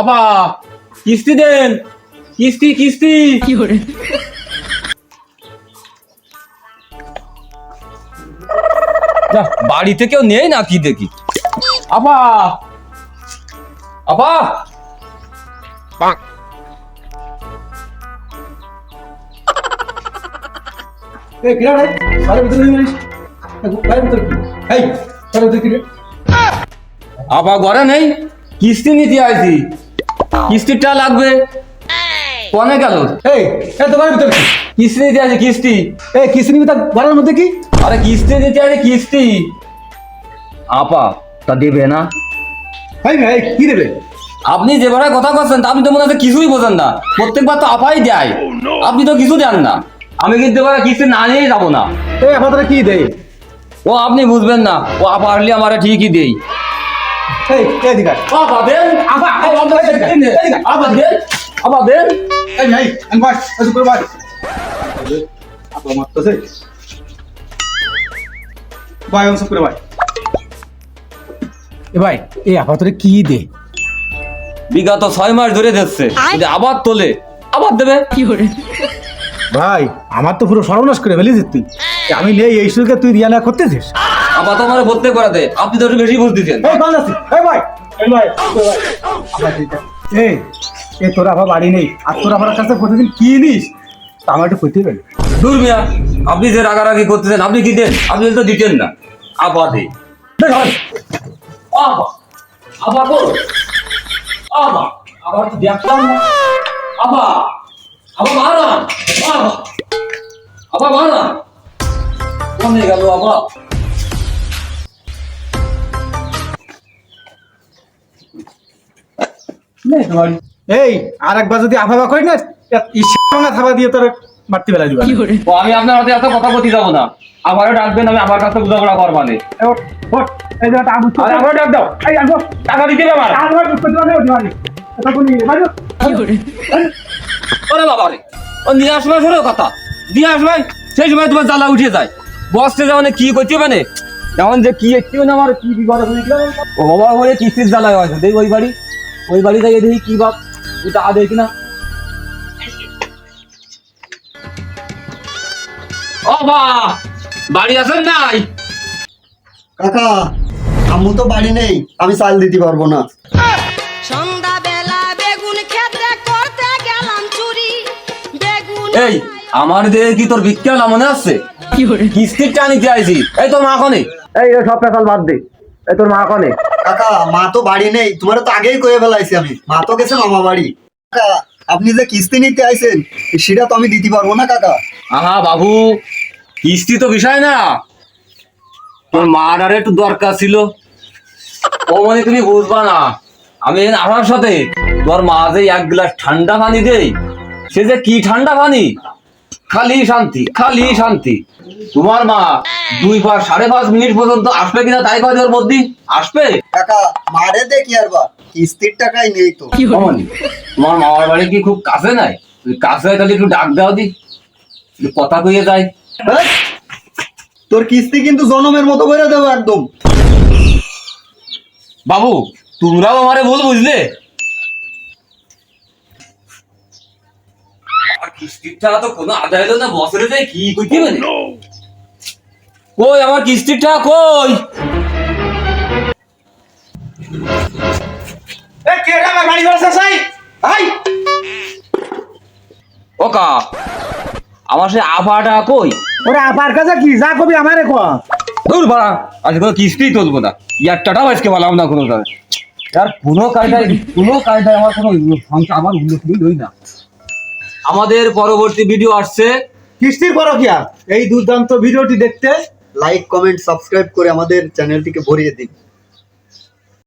আপা কিস্তি দেন। কিস্তি কিস্তি। যা, বাড়িতে কেউ নেই না কি দেখি? আপা আপা এই কিরা রে বাড়ির ভিতরে নিয়ে এই বাড়ির ভিতরে কি রে? আপা ঘরে নেই? কিস্তি নিতে আইছি। কিস্তিটা লাগবে। কনে গেল? এই এই তো বাড়ির ভিতরে কি? কিস্তি নিতে আছে কিস্তি। এই কিসে নিবি তার ঘরের মধ্যে কি? আরে কিস্তি নিতে আছে কিস্তি। আপা তা দেবে না। না এই কি দেবে? আপনি যে ভাড়ায় কথা বলছেন তা আপনি তো মনে হচ্ছে কিছুই বোঝেন না। প্রত্যেকবার তো আপাই দেয়। আপনি তো কিছু দেন না। আমি কিন্তু এবার কিস্তি না নিয়েই যাব না। এই আপাতত কি দেয়? ও আপনি বুঝবেন না। ও আপা আসলে আমার ঠিকই দেই এই এই দিকা আপা দেন আপা আপা দেন আপা দেন আপা দেন এই এই আমি বাস আসু করে বাস। আপা মারতেছে। ভাই আমি করে ভাই। এ ভাই এই আপাতত কি দে? বিগত ছয় মাস ধরে দিচ্ছে যদি আবার তোলে আবার দেবে। ভাই আমার তো পুরো সর্বনাশ করে ফেলেছিস তুই। আমি নেই এই সুযোগে তুই রিয়ানা করতেছিস? আবার তো আমার ভর্তি করে দেয় আপনি তো একটু বেশি বুঝতেছেন এই ভাই এই ভাই এই এই তোরা আবার বাড়ি নেই আর তোরা আমার কাছে প্রতিদিন কি নিস? তা আমার একটু কইতে পারি দূর মিয়া আপনি যে রাগারাগি করতেছেন আপনি কি দেন? আপনি তো দিতেন না। আবার দে। আবার আবার বল। আবার আবার তো দেখলাম না। আবার আবার মারা। আবার আবার মারা। কোনে গেল আবার। এই আর একবার যদি আফাবা করি না থাবা দিয়ে তোর মারতে বেলা দিবা। ও আমি আপনার হাতে এত কথা বলতে যাব না। আবারও ডাকবেন আমি আমার কাছে বোঝাপড়া আমারও ডাক দাও। টাকা দিতে আমার। বাজো ওরে বাবা রে। ও নিয়ে আসবে কথা। দিয়ে আসবে সেই সময় তোমার জ্বালা উঠে যায়। বসতে যেমন কি করতে মানে যেমন যে কি একটু না আমার কি বিপদ হয়েছিল ও বাবা বলে কিস্তির জ্বালায় হয়েছে দেখি ওই বাড়ি। ওই বাড়ি যাই দেখি কি বাপ এটা আ দেখি না ও বা বাড়ি আছেন নাই? কাকা আম্মু তো বাড়ি নেই আমি চাল দিতে পারব না। সন্ধ্যাবেলা বেগুন খেতে করতে গেলাম চুরি। বেগুন এই আমার দিয়ে কি তোর বিজ্ঞান মনে আছে? কিস্তির টানিতে আইছি। এই তোর মা কনে। এই সব পেশাল বাদ দে। এই তোর মা কনে? কাকা মা তো বাড়ি নেই তোমার তো আগেই কয়ে ফেলাইছি আমি। মা তো গেছে মামা বাড়ি। কাকা আপনি যে কিস্তি নিতে আইছেন সেটা তো আমি দিতে পারব না কাকা। আহা বাবু কিস্তি তো বিষয় না। তোর মার আর একটু দরকার ছিল। ও মানে তুমি বুঝবা না আমি আমার সাথে তোর মা যে এক গ্লাস ঠান্ডা পানি দেই সে যে কি ঠান্ডা পানি? খালি শান্তি খালি শান্তি। তোমার মা দুই পাঁচ সাড়ে পাঁচ মিনিট পর্যন্ত আসবে কিনা তাই কয় ওর মধ্যে আসবে? কাকা মারে দেখি আর বা কিস্তির টাকাই নেই তো। অমনি, তোমার মামার বাড়ি কি খুব কাছে নাই? তুই কাছে তাহলে একটু ডাক দাও দি। কথা কইয়ে যায় তোর কিস্তি কিন্তু জনমের মতো করে দেবো একদম। বাবু তোমরাও আমারে ভুল বুঝলে? কিস্তির টাকা তো কোনো আদায় হলো না বছরে যায় কি কইতে মানে কই আমার কিস্তির টাকা কই? এই কে রে আমার বাড়ি বলছে সাই? ভাই ওকা আমার সে আফাটা কই? ওরে আপার কাছে কি? যা কবি আমারে কো। দূর বাড়া আজকে কোনো কিস্তি তুলবো না। ইয়ার টাটাও আজকে বললাম না কোনো কাজে আর কোনো কায়দায় কোনো কায়দায় আমার কোনো আমার উন্নতি হই না। আমাদের পরবর্তী ভিডিও আসছে। কিস্তির পরকিয়া। এই দুর্দান্ত ভিডিওটি দেখতে লাইক কমেন্ট সাবস্ক্রাইব করে আমাদের চ্যানেলটিকে ভরিয়ে দিন।